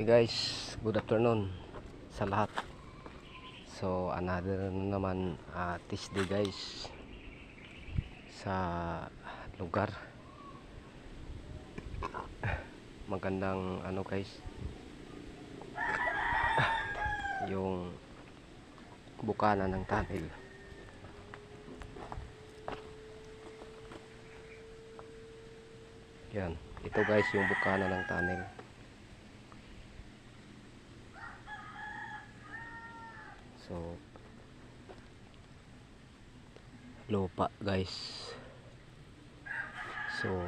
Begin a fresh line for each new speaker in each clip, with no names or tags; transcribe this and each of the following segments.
Okay guys, good afternoon sa lahat. So another na naman uh, Tuesday guys sa lugar. Magandang ano guys yung bukana ng tunnel. Yan, ito guys yung bukana ng tunnel. So lupa guys. So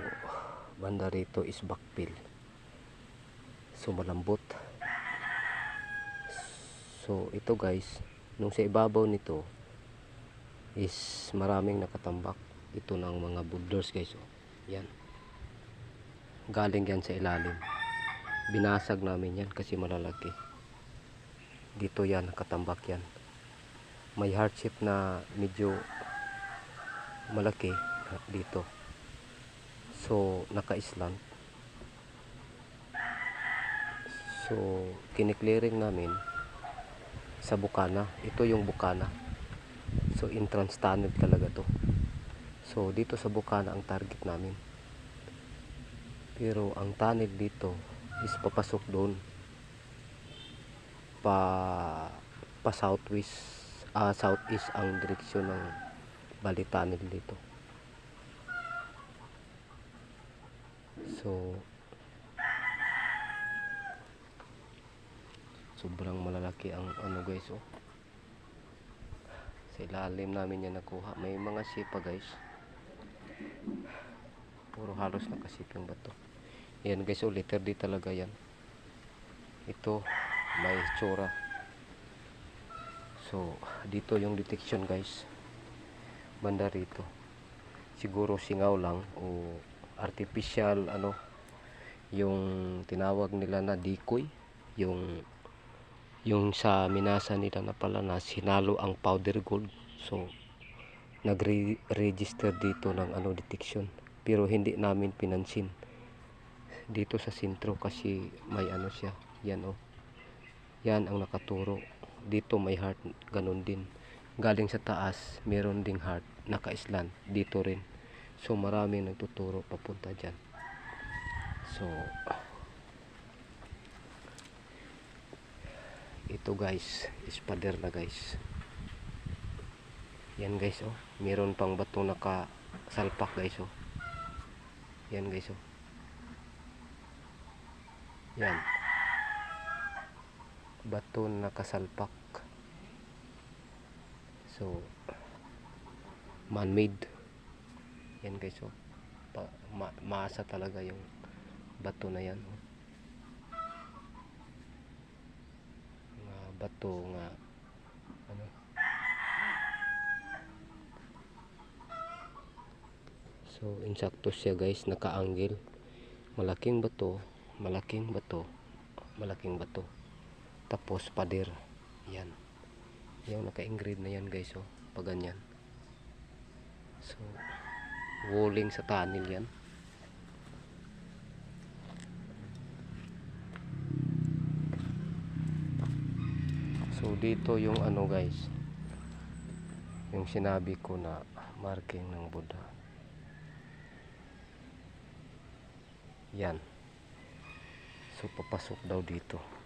banda rito is backfill. So malambot. So ito guys, nung sa ibabaw nito is maraming nakatambak. Ito ng mga boulders guys. Oh. Yan. Galing yan sa ilalim. Binasag namin yan kasi malalaki. Dito yan, nakatambak yan. May hardship na medyo malaki dito. So, naka-island. So, kiniklearing namin sa Bukana. Ito yung Bukana. So, entrance tunnel talaga to. So, dito sa Bukana ang target namin. Pero ang tunnel dito is papasok doon pa pa southwest ah southeast ang direksyon ng bali tunnel dito. So sobrang malalaki ang ano guys oh. Sa ilalim namin yan nakuha. May mga sipa guys. Puro halos nakasiping bato. Yan guys, oh, liter D talaga yan. Ito, may tsura. So, dito yung detection guys. Banda rito. Siguro singaw lang o artificial ano yung tinawag nila na decoy yung yung sa minasa nila na pala na sinalo ang powder gold so nagre-register dito ng ano detection pero hindi namin pinansin dito sa sentro kasi may ano siya yan oh yan ang nakaturo. Dito may heart ganun din. Galing sa taas meron ding heart naka-island. Dito rin. So maraming nagtuturo papunta dyan. So ito guys is pader na guys. Yan guys oh. Meron pang bato naka salpak guys oh. Yan guys oh. Yan bato nakasalpak so man made yan guys oh pa, ma, maasa talaga yung bato na yan oh. mga bato nga ano? So insakto siya guys naka-angle. Malaking bato malaking bato malaking bato tapos pader. Yan. Yung naka-engrave na yan guys oh. Pag ganyan. So walling sa tunnel yan. So dito yung ano guys. Yung sinabi ko na marking ng Buddha. Yan. So papasok daw dito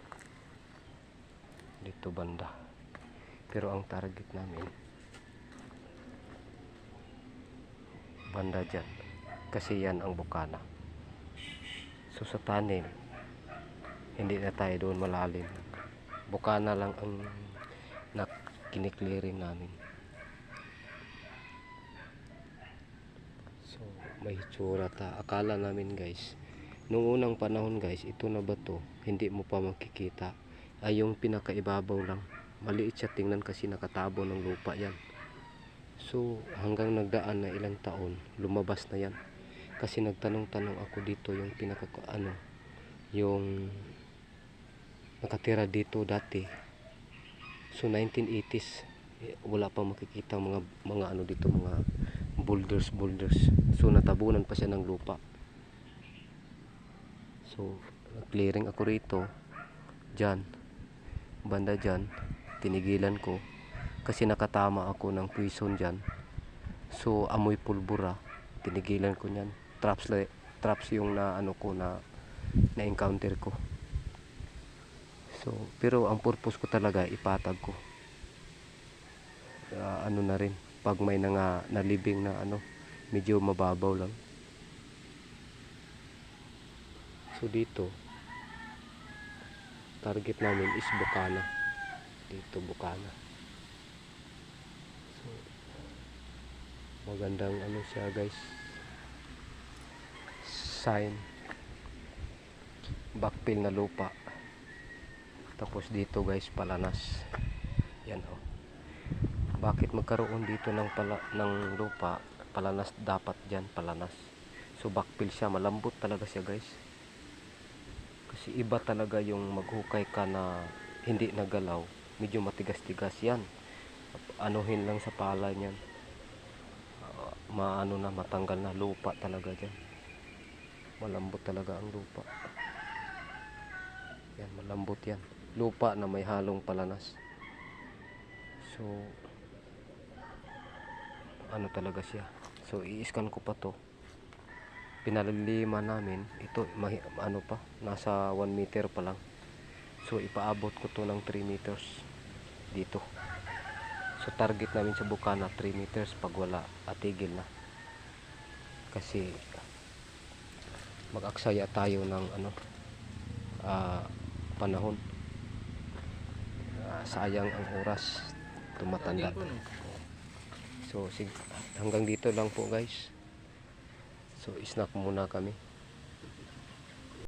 dito banda. Pero ang target namin banda dyan. Kasi yan ang bukana. So sa tunnel hindi na tayo doon malalim. Bukana lang ang kiniklearing namin. So may hitsura ta. Akala namin guys nung unang panahon guys ito na ba to? Hindi mo pa makikita ay yung pinakaibabaw lang. Maliit siya tingnan kasi nakatabo ng lupa yan. So hanggang nagdaan na ilang taon lumabas na yan. Kasi nagtanong-tanong ako dito yung pinaka ano yung nakatira dito dati. So 1980s eh, wala pa makikita mga mga ano dito mga boulders boulders. So natabunan pa siya ng lupa. So clearing ako rito dyan banda dyan tinigilan ko kasi nakatama ako ng prison dyan. So amoy pulbura tinigilan ko nyan traps, traps yung na ano ko na na encounter ko. So pero ang purpose ko talaga ipatag ko. Ah, ano na rin pag may nga nalibing na ano medyo mababaw lang. So dito target namin is Bukana. Dito Bukana. So magandang ano siya guys. Sign. Backfill na lupa. Tapos dito guys palanas. Yan oh. Bakit magkaroon dito ng pala, ng lupa? Palanas dapat diyan palanas. So backfill siya. Malambot talaga siya guys kasi iba talaga yung maghukay ka na hindi nagalaw. Medyo matigas-tigas yan. Anuhin lang sa pala niyan. Ah, maano na matanggal na lupa talaga dyan. Malambot talaga ang lupa. Yan malambot yan. Lupa na may halong palanas. So ano talaga siya? So i-scan ko pa to pinalilima namin. Ito mahi, ano pa nasa 1 meter pa lang. So ipaabot ko to ng 3 meters dito. So target namin sa bukana 3 meters pag wala atigil na. Kasi mag-aksaya tayo ng ano ah, panahon. Ah, sayang ang oras tumatanda. So hanggang dito lang po guys so snack muna kami